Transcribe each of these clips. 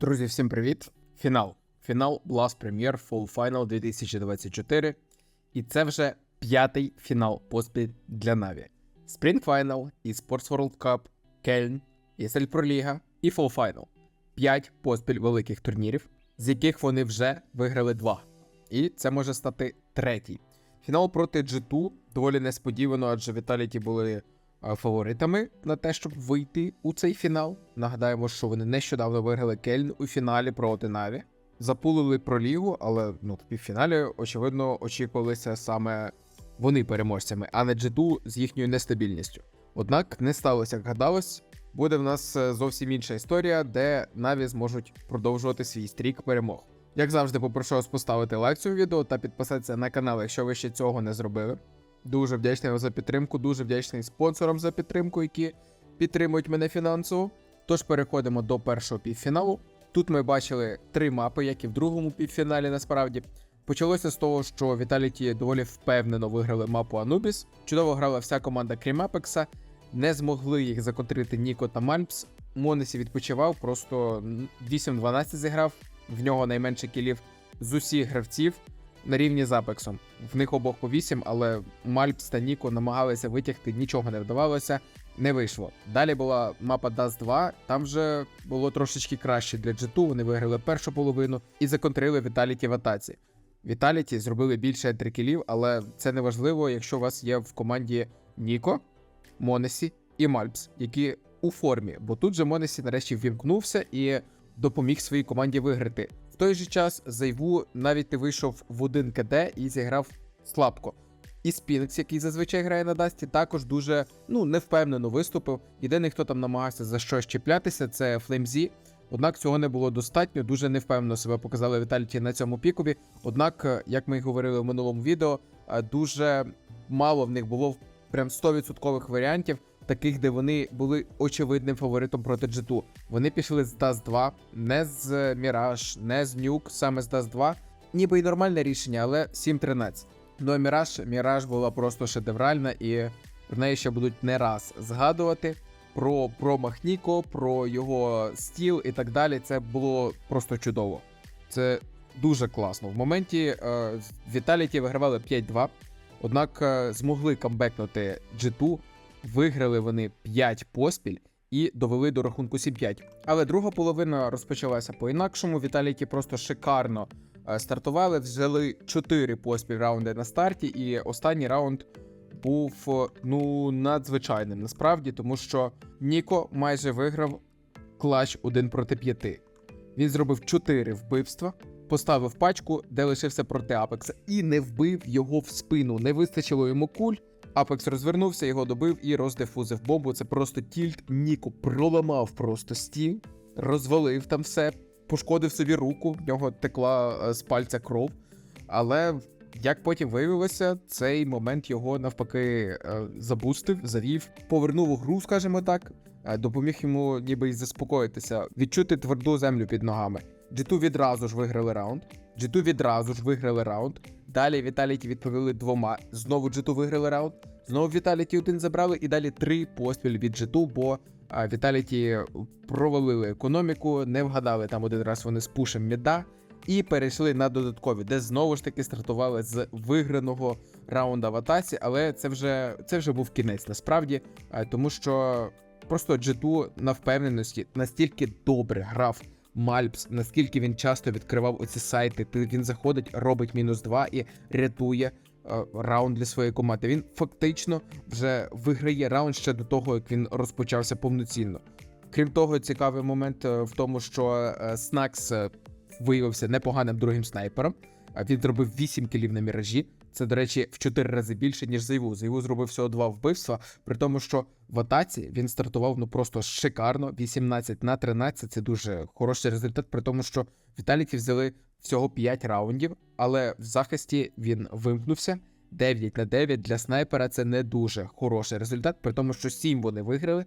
Друзі, всім привіт! Фінал. Фінал Blast Premier Fall Final 2024. І це вже п'ятий фінал поспіль для Наві. Spring Final, і Sports World Cup, Кельн, ESL Pro Liga і Fall Final. П'ять поспіль великих турнірів, з яких вони вже виграли два. І це може стати третій. Фінал проти G2 доволі несподівано, адже Vitality були фаворитами на те, щоб вийти у цей фінал. Нагадаємо, що вони нещодавно виграли Кельн у фіналі проти Наві. Запулили про лігу, але ну, в півфіналі, очевидно, очікувалися саме вони переможцями, а не G2 з їхньою нестабільністю. Однак не сталося, як гадалось. Буде в нас е, зовсім інша історія, де Наві зможуть продовжувати свій стрік перемог. Як завжди, попрошу вас поставити лайк цьому відео та підписатися на канал, якщо ви ще цього не зробили. Дуже вдячний вам за підтримку, дуже вдячний спонсорам за підтримку, які підтримують мене фінансово. Тож переходимо до першого півфіналу. Тут ми бачили три мапи, як і в другому півфіналі, насправді. Почалося з того, що Vitality доволі впевнено виграли мапу Anubis. Чудово грала вся команда крім Апекса. Не змогли їх законтрити Ніко та Мальпс. Монесі відпочивав, просто 8-12 зіграв, в нього найменше кілів з усіх гравців на рівні з Апексом. В них обох по 8, але Мальпс та Ніко намагалися витягти, нічого не вдавалося, не вийшло. Далі була мапа Dust 2, там вже було трошечки краще для G2, вони виграли першу половину і законтрили Віталіті в атаці. Віталіті зробили більше трикілів, але це не важливо, якщо у вас є в команді Ніко, Монесі і Мальпс, які у формі, бо тут же Монесі нарешті ввімкнувся і допоміг своїй команді виграти. Той же час Зайву навіть не вийшов в один КД і зіграв слабко. І Спінкс, який зазвичай грає на Дасті, також дуже ну невпевнено виступив. Єдиний, хто там намагався за щось чіплятися, це Флеймзі. Однак цього не було достатньо. Дуже невпевнено себе показали Віталіті на цьому пікові. Однак, е, як ми й говорили в минулому відео, е, дуже мало в них було прям 100% варіантів, таких, де вони були очевидним фаворитом проти G2. Вони пішли з Dust 2, не з Mirage, не з Nuke, саме з Dust 2. Ніби й нормальне рішення, але 7-13. Ну а Mirage, Mirage була просто шедевральна, і в неї ще будуть не раз згадувати про промах Ніко, про його стіл і так далі. Це було просто чудово. Це дуже класно. В моменті е, Vitality вигравали 5-2, однак е, змогли камбекнути G2, виграли вони 5 поспіль і довели до рахунку 7-5. Але друга половина розпочалася по-інакшому. Vitality просто шикарно е, стартували, взяли 4 поспіль раунди на старті, і останній раунд був е, ну надзвичайним насправді, тому що Ніко майже виграв клач 1 проти 5. Він зробив 4 вбивства, поставив пачку, де лишився проти Апекса, і не вбив його в спину. Не вистачило йому куль. Апекс розвернувся, його добив і роздефузив бомбу. Це просто тільт. Ніко проламав просто стіл, розвалив там все, пошкодив собі руку, в нього текла е, з пальця кров. Але як потім виявилося, цей момент його навпаки е, забустив, завів, повернув у гру, скажімо так, е, допоміг йому ніби й заспокоїтися, відчути тверду землю під ногами. G2 відразу ж виграли раунд. G2 відразу ж виграли раунд. Далі Віталіті відповіли двома. Знову G2 виграли раунд. Знову Віталіті один забрали, і далі три поспіль від G2, бо Віталіті провалили економіку, не вгадали там один раз вони з пушем міда. І перейшли на додаткові, де знову ж таки стартували з виграного раунда в атаці, але це вже це вже був кінець насправді, тому що просто G2 на впевненості настільки добре грав Мальпс, наскільки він часто відкривав оці сайти. Він заходить, робить мінус 2 і рятує е, раунд для своєї команди. Він фактично вже виграє раунд ще до того, як він розпочався повноцінно. Крім того, цікавий момент е, в тому, що Снакс виявився непоганим другим снайпером. А Він зробив 8 кілів на міражі. Це, до речі, в 4 рази більше, ніж Зайву. Зайву зробив всього 2 вбивства, при тому, що в атаці він стартував ну просто шикарно. 18 на 13 це дуже хороший результат, при тому, що Віталіті взяли всього 5 раундів, але в захисті він вимкнувся. 9 на 9 для снайпера це не дуже хороший результат, при тому, що 7 вони виграли.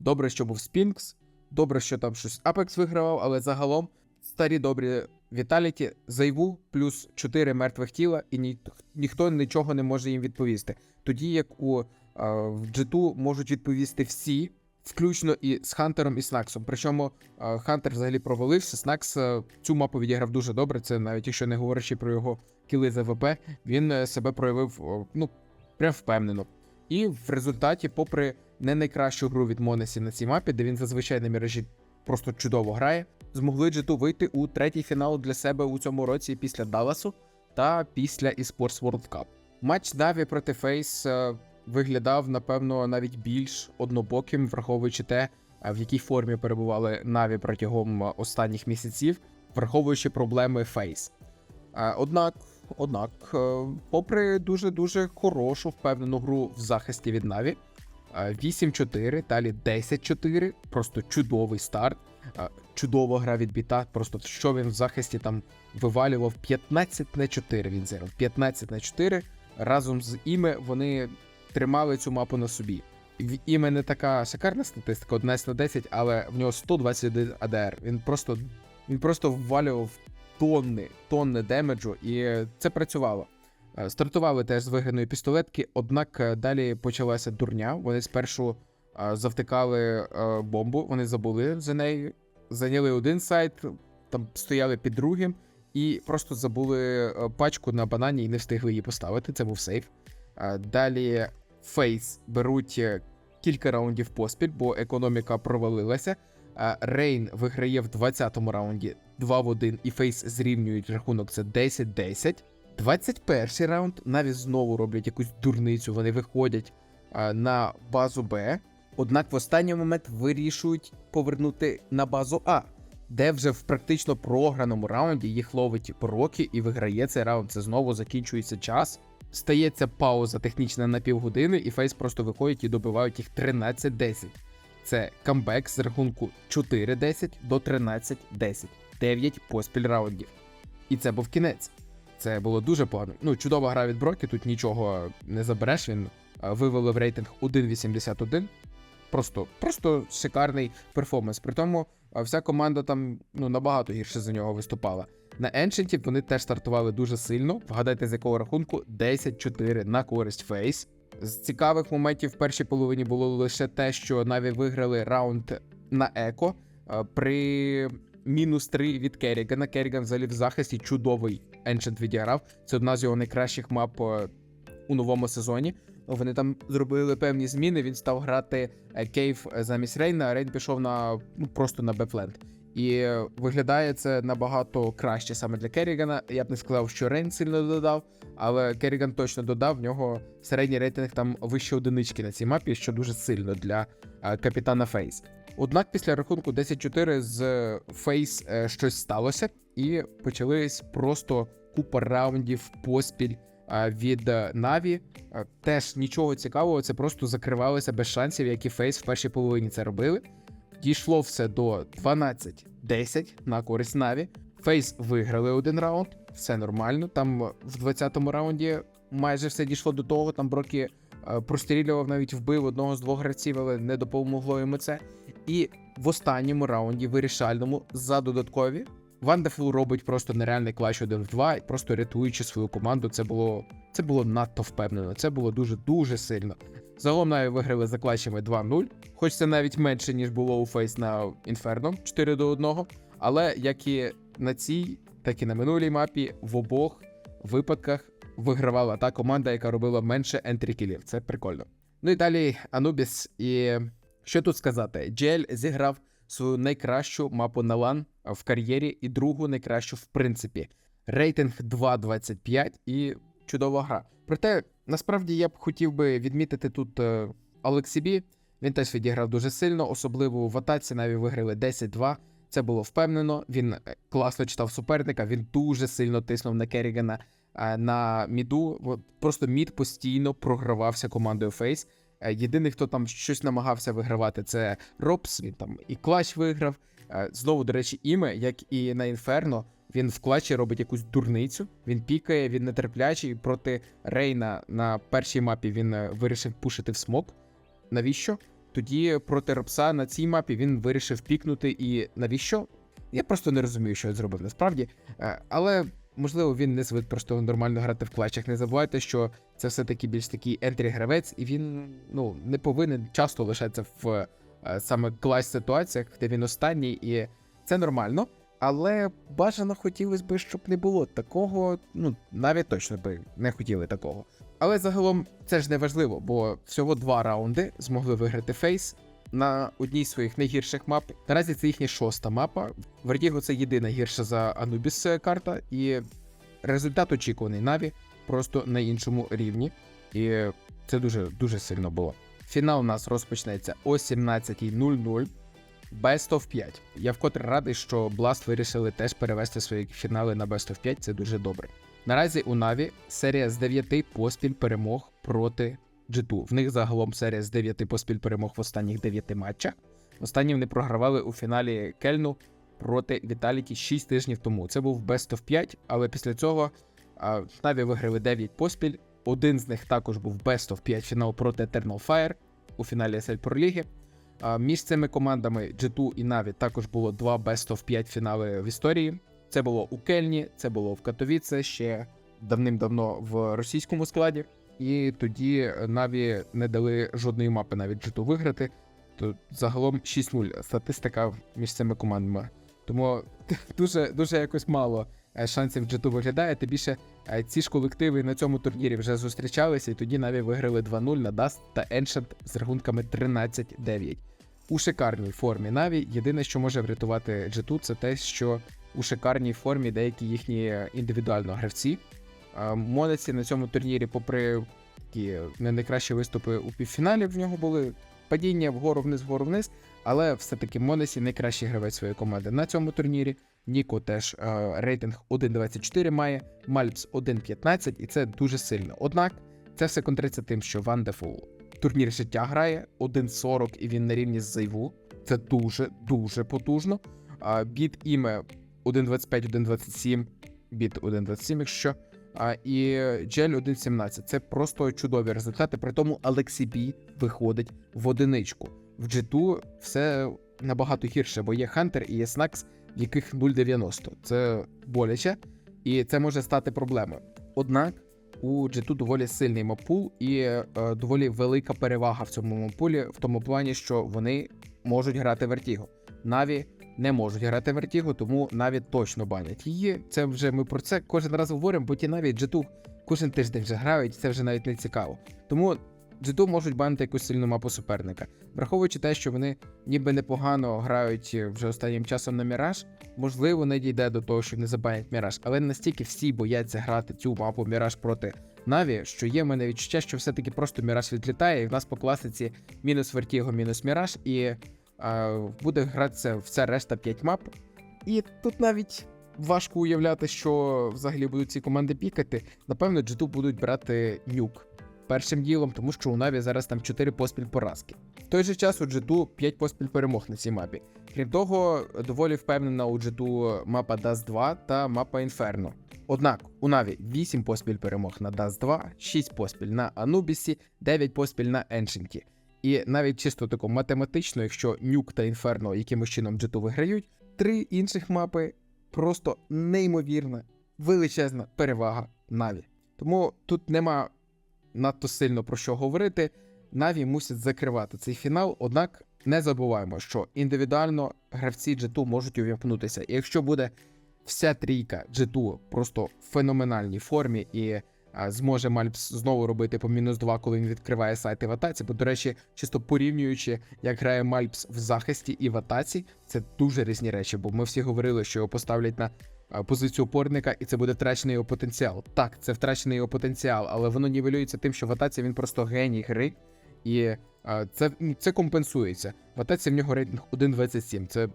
Добре, що був Спінкс, добре, що там щось Апекс вигравав, але загалом старі добрі Віталіті, зайву плюс 4 мертвих тіла, і ні, ніхто нічого не може їм відповісти. Тоді як у а, в G2 можуть відповісти всі, включно і з Хантером і Снаксом. Причому е, Хантер взагалі провалився. Снакс е, цю мапу відіграв дуже добре. Це навіть якщо не говорячи про його кіли з АВП, він е, себе проявив ну прям впевнено. І в результаті, попри не найкращу гру від Монесі на цій мапі, де він зазвичай на міражі просто чудово грає, змогли G2 вийти у третій фінал для себе у цьому році після Далласу та після eSports World Cup. Матч Наві проти Фейс е, виглядав, напевно, навіть більш однобоким, враховуючи те, е, в якій формі перебували Наві протягом е, останніх місяців, враховуючи проблеми Фейс. Однак, однак, попри дуже дуже хорошу впевнену гру в захисті від Наві, е, 8-4, далі 10-4, просто чудовий старт. Чудова гра від біта. Просто що він в захисті там вивалював 15 на 4. Він зіграв 15 на 4. Разом з іме вони тримали цю мапу на собі. В іме не така шикарна статистика, 11 на 10, але в нього 121 АДР. Він просто він просто ввалював тонни, тонни демеджу, і це працювало. Е, Стартували теж з виграної пістолетки, однак е, далі почалася дурня. Вони спершу е, завтикали бомбу, вони забули за неї, зайняли один сайт, там стояли під другим, і просто забули е, пачку на банані і не встигли її поставити. Це був сейф. Далі Фейс беруть е, кілька раундів поспіль, бо економіка провалилася. Рейн виграє в 20-му раунді 2 в 1, і Фейс зрівнюють рахунок. Це 10-10. 21 раунд навіть знову роблять якусь дурницю. Вони виходять на базу Б. Однак в останній момент вирішують повернути на базу А, де вже в практично програному раунді їх ловить Рокі і виграє цей раунд. Це знову закінчується час. Стається пауза технічна на півгодини, і Фейс просто виходять і добивають їх 13-10. Це камбек з рахунку 4-10 до 13-10. 9 поспіль раундів. І це був кінець. Це було дуже погано. Ну, чудова гра від Брокі, тут нічого не забереш. Він е, вивелив рейтинг 1.81. Просто, просто шикарний перформанс. При тому е, вся команда там ну, набагато гірше за нього виступала. На Ancient вони теж стартували дуже сильно. Вгадайте, з якого рахунку 10-4 на користь Фейс. З цікавих моментів в першій половині було лише те, що Наві виграли раунд на Еко е, при мінус 3 від Керрігана. Керріган взагалі в захисті чудовий Ancient відіграв. Це одна з його найкращих мап е, у новому сезоні. Вони там зробили певні зміни. Він став грати е, Кейв замість Рейна, а Рейн пішов на ну просто на Бепленд. І е, виглядає це набагато краще саме для Керрігана. Я б не сказав, що Рейн сильно додав, але Керріган точно додав. В нього середній рейтинг там вище одинички на цій мапі, що дуже сильно для е, капітана Фейс. Однак після рахунку 10-4 з е, Фейс е, щось сталося, і почались просто купа раундів поспіль е, від е, Наві. Е, Теж нічого цікавого, це просто закривалося без шансів, як і Фейс в першій половині це робили. Дійшло все до 12-10 на користь Наві. Фейс виграли один раунд, все нормально. Там в 20-му раунді майже все дійшло до того. Там Брокі е, прострілював, навіть вбив одного з двох гравців, але не допомогло йому це. І в останньому раунді, вирішальному, за додаткові, Вандефул робить просто нереальний клач 1 в 2, просто рятуючи свою команду. Це було це було надто впевнено. Це було дуже дуже сильно. Загалом навіть виграли за клачами 2-0, хоч це навіть менше, ніж було у Фейс на Інферно 4 до 1. Але як і на цій, так і на минулій мапі, в обох випадках вигравала та команда, яка робила менше ентрі-кілів. Це прикольно. Ну і далі Анубіс. І що тут сказати? Джель зіграв свою найкращу мапу на лан в кар'єрі і другу найкращу в принципі. Рейтинг 2.25 і чудова гра. Проте, насправді, я б хотів би відмітити тут е, Алексібі. Він теж відіграв дуже сильно, особливо в атаці навіть виграли 10-2. Це було впевнено. Він е, класно читав суперника. Він дуже сильно тиснув на Керрігана е, на міду. Просто мід постійно програвався командою Фейс. Е, Єдиний, хто там щось намагався вигравати, це Робс. Він там і клач виграв. Е, Знову, до речі, іме, як і на Інферно, він в клачі робить якусь дурницю. Він пікає, він нетерплячий. Проти Рейна на першій мапі він е, вирішив пушити в смок. Навіщо? Тоді проти Робса на цій мапі він вирішив пікнути. І навіщо? Я просто не розумію, що він зробив насправді. Але можливо він не звик просто нормально грати в клачах. Не забувайте, що це все-таки більш такий ентрі гравець, і він ну не повинен часто лишатися в е, саме клас ситуаціях, де він останній, і це нормально. Але бажано хотілося б, щоб не було такого. Ну, навіть точно би не хотіли такого. Але загалом це ж не важливо, бо всього два раунди змогли виграти Фейс на одній з своїх найгірших мап. Наразі це їхня шоста мапа. Vertigo це єдина гірша за е, карта, і результат очікуваний Наві просто на іншому рівні. І це дуже дуже сильно було. Фінал у нас розпочнеться о 17.00. Best of 5. Я вкотре радий, що Blast вирішили теж перевести свої фінали на Best of 5. Це дуже добре. Наразі у Наві серія з 9 поспіль перемог проти G2. В них загалом серія з 9 поспіль перемог в останніх 9 матчах. Останні вони програвали у фіналі Кельну проти Віталіті 6 тижнів тому. Це був Best of 5, але після цього Наві виграли 9 поспіль. Один з них також був Best of 5 фінал проти Eternal Fire у фіналі SL Pro. А, Між цими командами G2 і Na'Vi також було два Best of 5 фінали в історії. Це було у Кельні, це було в Катовіце ще давним-давно в російському складі. І тоді Na'Vi не дали жодної мапи навіть G2 виграти. То загалом 6-0 статистика між цими командами. Тому дуже дуже якось мало шансів G2 виглядає. Тим більше е, ці ж колективи на цьому турнірі вже зустрічалися, і тоді Na'Vi виграли 2-0 на Dust та Ancient з рахунками 13-9. У шикарній формі Na'Vi єдине, що може врятувати G2, це те, що у шикарній формі деякі їхні індивідуально гравці. Е, Монаці на цьому турнірі, попри такі не найкращі виступи у півфіналі, в нього були падіння вгору вниз, вгору вниз. Але все-таки Монесі найкращий гравець своєї команди на цьому турнірі. Ніко теж е, рейтинг 1.24 має, Мальпс 1.15, і це дуже сильно. Однак це все контриться тим, що Вандефул турнір життя грає 1.40 і він на рівні з Зайву. Це дуже дуже потужно. Біт іме 1.25, 1.27, біт 1.27, якщо. А, і Джель 1.17. Це просто чудові результати. При тому Алексі Бі виходить в одиничку. В G2 все набагато гірше, бо є Хантер і є Снакс, яких 0.90. Це боляче, і це може стати проблемою. Однак у G2 доволі сильний мапул і е, доволі велика перевага в цьому мапулі, в тому плані, що вони можуть грати Вертіго. Наві не можуть грати Вертіго, тому Наві точно банять її. Це вже ми про це кожен раз говоримо, бо ті Наві G2 кожен тиждень вже грають, це вже навіть не цікаво. Тому G2 можуть банити якусь сильну мапу суперника. Враховуючи те, що вони ніби непогано грають вже останнім часом на Міраж, можливо, не дійде до того, що не забанять Міраж, але настільки всі бояться грати цю мапу Міраж проти Наві, що є в мене відчуття, що все-таки просто Міраж відлітає, і в нас по класиці мінус Вертіго, мінус Міраж, і а, буде гратися вся решта 5 мап. І тут навіть. Важко уявляти, що взагалі будуть ці команди пікати. Напевно, G2 будуть брати нюк першим ділом, тому що у Наві зараз там 4 поспіль поразки. В той же час у G2 5 поспіль перемог на цій мапі. Крім того, доволі впевнена у G2 мапа Dust 2 та мапа Inferno. Однак у Наві 8 поспіль перемог на Dust 2, 6 поспіль на Anubis, 9 поспіль на Ancient. І навіть чисто тако математично, якщо Нюк та Inferno якимось чином G2 виграють, три інших мапи просто неймовірна, величезна перевага Наві. Тому тут нема надто сильно про що говорити. Наві мусять закривати цей фінал. Однак не забуваємо, що індивідуально гравці G2 можуть увімкнутися. І якщо буде вся трійка G2 просто в феноменальній формі і а, зможе Мальпс знову робити по мінус 2, коли він відкриває сайти в атаці. Бо, до речі, чисто порівнюючи, як грає Мальпс в захисті і в атаці, це дуже різні речі, бо ми всі говорили, що його поставлять на позицію опорника, і це буде втрачений його потенціал. Так, це втрачений його потенціал, але воно нівелюється тим, що в атаці він просто геній гри, і а, це, ну, це компенсується. В атаці в нього рейтинг 1.27. Це,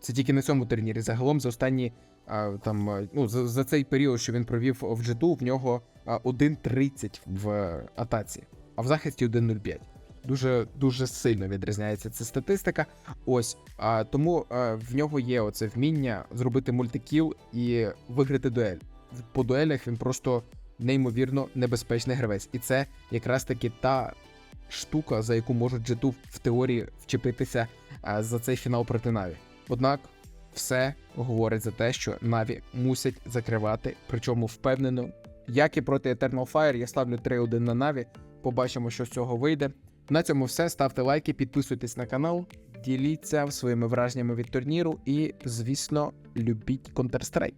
це тільки на цьому турнірі. Загалом за останні а, там, ну, за, за цей період, що він провів в G2, в нього а, 1.30 в атаці, а в захисті 1.05. Дуже дуже сильно відрізняється ця статистика. Ось а, тому а, в нього є оце вміння зробити мультикіл і виграти дуель. По дуелях він просто неймовірно небезпечний гравець, і це якраз таки та штука, за яку можуть G2 в теорії вчепитися а, за цей фінал проти Наві. Однак все говорить за те, що Наві мусять закривати, причому впевнено. Як і проти Eternal Fire, я ставлю 3-1 на Наві. Побачимо, що з цього вийде. На цьому все. Ставте лайки, підписуйтесь на канал. діліться своїми враженнями від турніру і, звісно, любіть Counter-Strike.